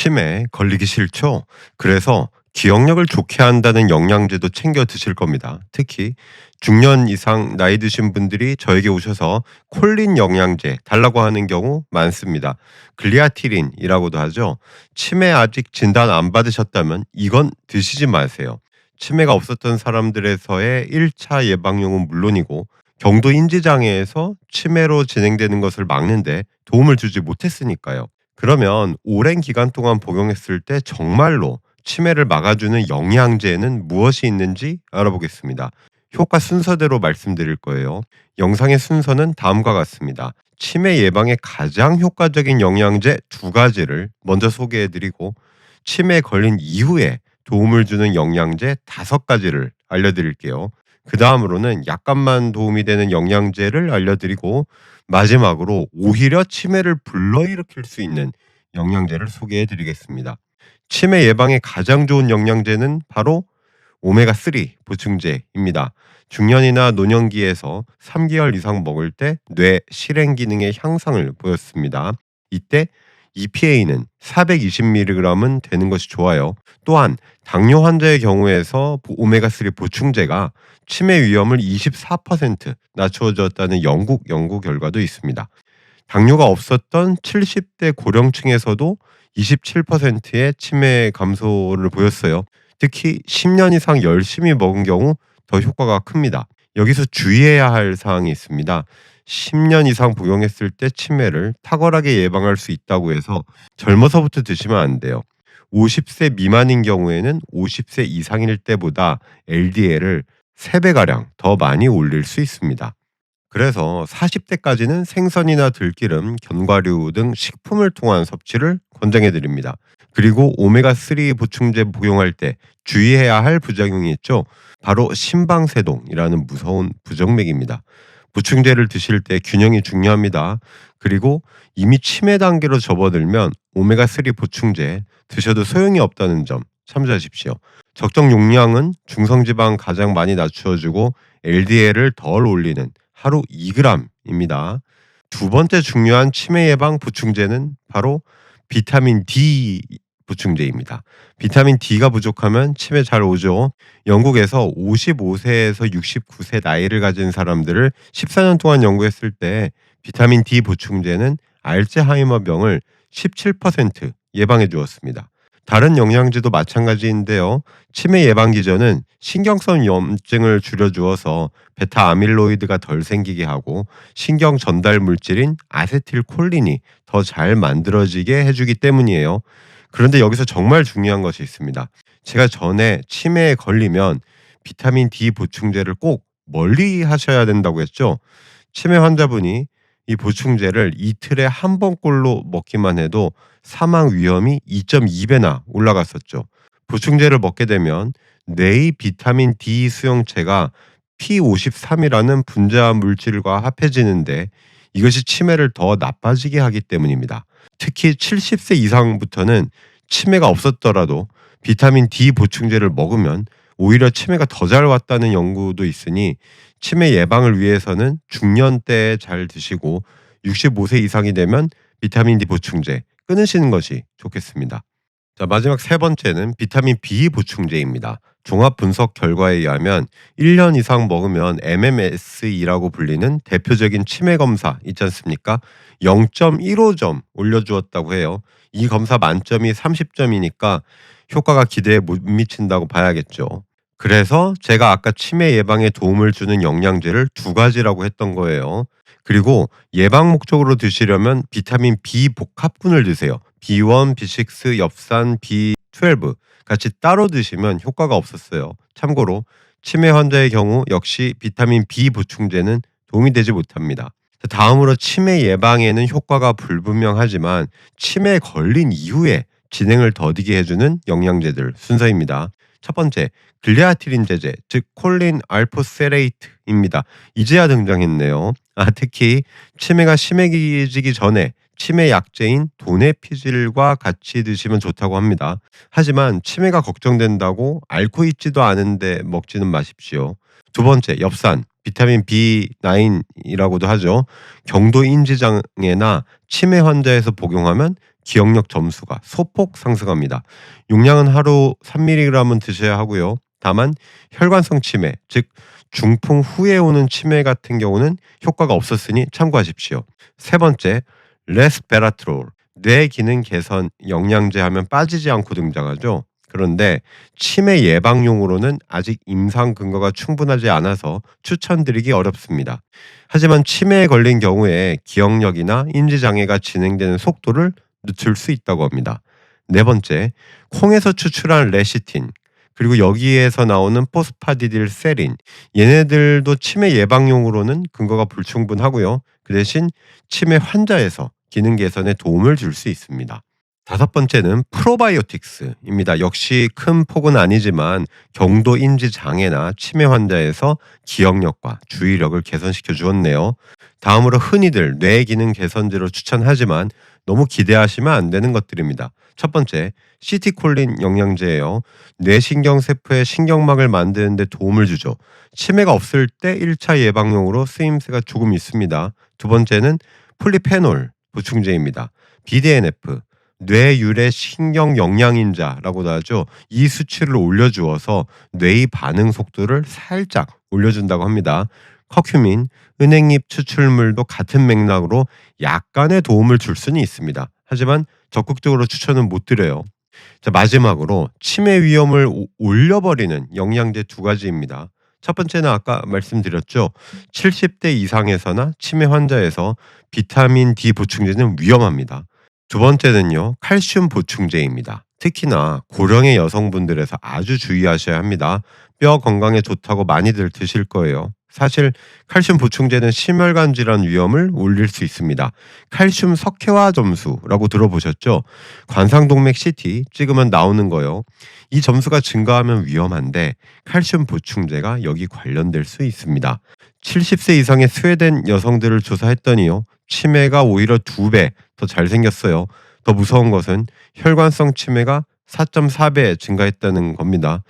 치매 걸리기 싫죠? 그래서 기억력을 좋게 한다는 영양제도 챙겨 드실 겁니다. 특히 중년 이상 나이 드신 분들이 저에게 오셔서 콜린 영양제 달라고 하는 경우 많습니다. 글리아티린이라고도 하죠. 치매 아직 진단 안 받으셨다면 이건 드시지 마세요. 치매가 없었던 사람들에서의 1차 예방용은 물론이고 경도 인지장애에서 치매로 진행되는 것을 막는데 도움을 주지 못했으니까요. 그러면 오랜 기간 동안 복용했을 때 정말로 치매를 막아주는 영양제는 무엇이 있는지 알아보겠습니다. 효과 순서대로 말씀드릴 거예요. 영상의 순서는 다음과 같습니다. 치매 예방에 가장 효과적인 영양제 두 가지를 먼저 소개해 드리고 치매에 걸린 이후에 도움을 주는 영양제 다섯 가지를 알려드릴게요. 그 다음으로는 약간만 도움이 되는 영양제를 알려드리고 마지막으로 오히려 치매를 불러일으킬 수 있는 영양제를 소개해 드리겠습니다. 치매 예방에 가장 좋은 영양제는 바로 오메가3 보충제입니다. 중년이나 노년기에서 3개월 이상 먹을 때 뇌 실행 기능의 향상을 보였습니다. 이때 EPA는 420mg은 되는 것이 좋아요. 또한 당뇨 환자의 경우에서 오메가3 보충제가 치매 위험을 24% 낮춰줬다는 영국 연구 결과도 있습니다. 당뇨가 없었던 70대 고령층에서도 27%의 치매 감소를 보였어요. 특히 10년 이상 열심히 먹은 경우 더 효과가 큽니다. 여기서 주의해야 할 사항이 있습니다. 10년 이상 복용했을 때 치매를 탁월하게 예방할 수 있다고 해서 젊어서부터 드시면 안 돼요. 50세 미만인 경우에는 50세 이상일 때보다 LDL을 3배가량 더 많이 올릴 수 있습니다. 그래서 40대까지는 생선이나 들기름, 견과류 등 식품을 통한 섭취를 권장해 드립니다. 그리고 오메가3 보충제 복용할 때 주의해야 할 부작용이 있죠. 바로 심방세동이라는 무서운 부정맥입니다. 보충제를 드실 때 균형이 중요합니다. 그리고 이미 치매 단계로 접어들면 오메가3 보충제 드셔도 소용이 없다는 점 참조하십시오. 적정 용량은 중성지방 가장 많이 낮추어주고 LDL을 덜 올리는 하루 2g입니다. 두 번째 중요한 치매 예방 보충제는 바로 비타민 D 보충제입니다. 비타민 D가 부족하면 치매 잘 오죠. 영국에서 55세에서 69세 나이를 가진 사람들을 14년 동안 연구했을 때 비타민 D 보충제는 알츠하이머병을 17% 예방해 주었습니다. 다른 영양제도 마찬가지인데요. 치매 예방 기전은 신경성 염증을 줄여주어서 베타 아밀로이드가 덜 생기게 하고 신경 전달 물질인 아세틸콜린이 더 잘 만들어지게 해주기 때문이에요. 그런데 여기서 정말 중요한 것이 있습니다. 제가 전에 치매에 걸리면 비타민 D 보충제를 꼭 멀리 하셔야 된다고 했죠. 치매 환자분이 이 보충제를 이틀에 한 번꼴로 먹기만 해도 사망 위험이 2.2배나 올라갔었죠. 보충제를 먹게 되면 뇌의 비타민 D 수용체가 P53이라는 분자 물질과 합해지는데 이것이 치매를 더 나빠지게 하기 때문입니다. 특히 70세 이상부터는 치매가 없었더라도 비타민 D 보충제를 먹으면 오히려 치매가 더 잘 왔다는 연구도 있으니 치매 예방을 위해서는 중년 때에 잘 드시고 65세 이상이 되면 비타민 D 보충제 끊으시는 것이 좋겠습니다. 자, 마지막 세 번째는 비타민 B 보충제입니다. 종합 분석 결과에 의하면 1년 이상 먹으면 MMS이라고 불리는 대표적인 치매 검사 있지 않습니까? 0.15점 올려주었다고 해요. 이 검사 만점이 30점이니까 효과가 기대에 못 미친다고 봐야겠죠. 그래서 제가 아까 치매 예방에 도움을 주는 영양제를 두 가지라고 했던 거예요. 그리고 예방 목적으로 드시려면 비타민 B 복합군을 드세요. B1, B6, 엽산, B12 같이 따로 드시면 효과가 없었어요. 참고로 치매 환자의 경우 역시 비타민 B 보충제는 도움이 되지 못합니다. 다음으로 치매 예방에는 효과가 불분명하지만 치매에 걸린 이후에 진행을 더디게 해주는 영양제들 순서입니다. 첫 번째, 글리아티린 제제, 즉 콜린 알포세레이트입니다. 이제야 등장했네요. 아, 특히 치매가 심해지기 전에 치매 약제인 도네피질과 같이 드시면 좋다고 합니다. 하지만 치매가 걱정된다고 앓고 있지도 않은데 먹지는 마십시오. 두 번째, 엽산, 비타민 B9이라고도 하죠. 경도 인지장애나 치매 환자에서 복용하면 기억력 점수가 소폭 상승합니다. 용량은 하루 3mg은 드셔야 하고요. 다만 혈관성 치매, 즉 중풍 후에 오는 치매 같은 경우는 효과가 없었으니 참고하십시오. 세 번째, 레스베라트롤. 뇌 기능 개선 영양제 하면 빠지지 않고 등장하죠. 그런데 치매 예방용으로는 아직 임상 근거가 충분하지 않아서 추천드리기 어렵습니다. 하지만 치매에 걸린 경우에 기억력이나 인지장애가 진행되는 속도를 늦출 수 있다고 합니다. 네 번째, 콩에서 추출한 레시틴, 그리고 여기에서 나오는 포스파디딜 세린, 얘네들도 치매 예방용으로는 근거가 불충분하고요. 그 대신 치매 환자에서 기능 개선에 도움을 줄 수 있습니다. 다섯 번째는 프로바이오틱스입니다. 역시 큰 폭은 아니지만 경도 인지 장애나 치매 환자에서 기억력과 주의력을 개선시켜 주었네요. 다음으로 흔히들 뇌 기능 개선제로 추천하지만 너무 기대하시면 안 되는 것들입니다. 첫 번째, 시티콜린 영양제예요. 뇌신경 세포의 신경막을 만드는 데 도움을 주죠. 치매가 없을 때 1차 예방용으로 쓰임새가 조금 있습니다. 두 번째는 폴리페놀 보충제입니다. BDNF 뇌유래 신경 영양인자라고도 하죠. 이 수치를 올려주어서 뇌의 반응 속도를 살짝 올려준다고 합니다. 커큐민, 은행잎 추출물도 같은 맥락으로 약간의 도움을 줄 수는 있습니다. 하지만 적극적으로 추천은 못 드려요. 자, 마지막으로 치매 위험을 오- 올려버리는 영양제 두 가지입니다. 첫 번째는 아까 말씀드렸죠. 70대 이상에서나 치매 환자에서 비타민 D 보충제는 위험합니다. 두 번째는요, 칼슘 보충제입니다. 특히나 고령의 여성분들에서 아주 주의하셔야 합니다. 뼈 건강에 좋다고 많이들 드실 거예요. 사실 칼슘 보충제는 심혈관 질환 위험을 올릴 수 있습니다. 칼슘 석회화 점수라고 들어보셨죠? 관상동맥 CT 찍으면 나오는 거요. 이 점수가 증가하면 위험한데 칼슘 보충제가 여기 관련될 수 있습니다. 70세 이상의 스웨덴 여성들을 조사했더니요. 치매가 오히려 두 배 더 잘생겼어요. 더 무서운 것은 혈관성 치매가 4.4배 증가했다는 겁니다.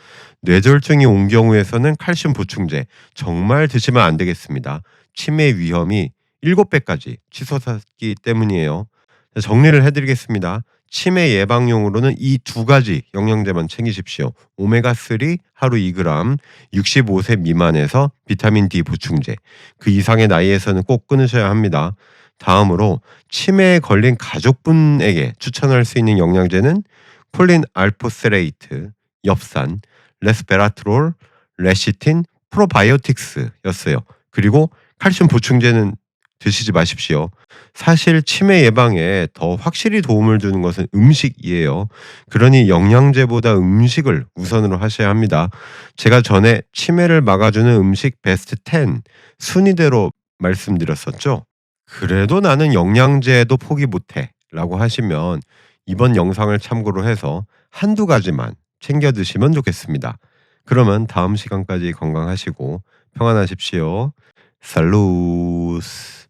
뇌졸중이 온 경우에서는 칼슘 보충제 정말 드시면 안 되겠습니다. 치매 위험이 7배까지 치솟았기 때문이에요. 자, 정리를 해드리겠습니다. 치매 예방용으로는 이 두 가지 영양제만 챙기십시오. 오메가3 하루 2g, 65세 미만에서 비타민 D 보충제. 그 이상의 나이에서는 꼭 끊으셔야 합니다. 다음으로 치매에 걸린 가족분에게 추천할 수 있는 영양제는 콜린 알포세레이트, 엽산, 레스베라트롤, 레시틴, 프로바이오틱스였어요. 그리고 칼슘 보충제는 드시지 마십시오. 사실 치매 예방에 더 확실히 도움을 주는 것은 음식이에요. 그러니 영양제보다 음식을 우선으로 하셔야 합니다. 제가 전에 치매를 막아주는 음식 베스트 10 순위대로 말씀드렸었죠. 그래도 나는 영양제도 포기 못해 라고 하시면 이번 영상을 참고로 해서 한두 가지만 챙겨 드시면 좋겠습니다. 그러면 다음 시간까지 건강하시고 평안하십시오. 살루스.